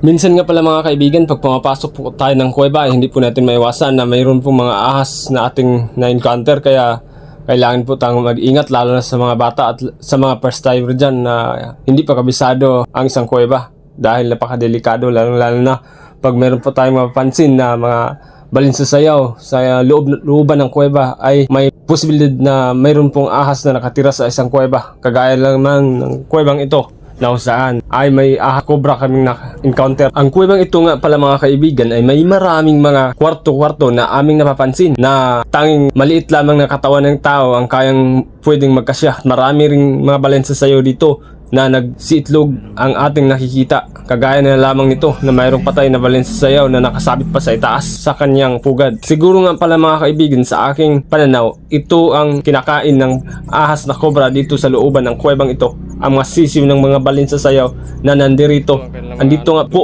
Minsan nga pala mga kaibigan, pag pumapasok po tayo ng kuweba, eh, hindi po natin maiwasan na mayroon po mga ahas na ating na-encounter. Kaya kailangan po tayong mag-ingat lalo na sa mga bata at sa mga first timer dyan na hindi pa kabisado ang isang kuweba. Dahil napakadelikado lalo lalo na pag meron po tayong mapapansin na mga balin sa sayaw sa loob looban ng kuweba ay may posibilidad na mayroon pong ahas na nakatira sa isang kuweba. Kagaya lang ng kuwebang ito na saan ay may aha cobra kaming na-encounter. Ang kuwebang ito nga pala mga kaibigan ay may maraming mga kwarto-kwarto na aming napapansin na tanging maliit lamang na katawan ng tao ang kayang pwedeng magkasya. Marami ring mga balensa sayo dito na nagsiitlog ang ating nakikita. Kagaya na lamang nito na mayroong patay na balensa sayaw na nakasabit pa sa itaas sa kanyang pugad. Siguro nga pala mga kaibigan sa aking pananaw, ito ang kinakain ng ahas na kobra dito sa looban ng kuwebang ito. Ang mga sisiw ng mga balensa sayaw na nandirito. Andito nga po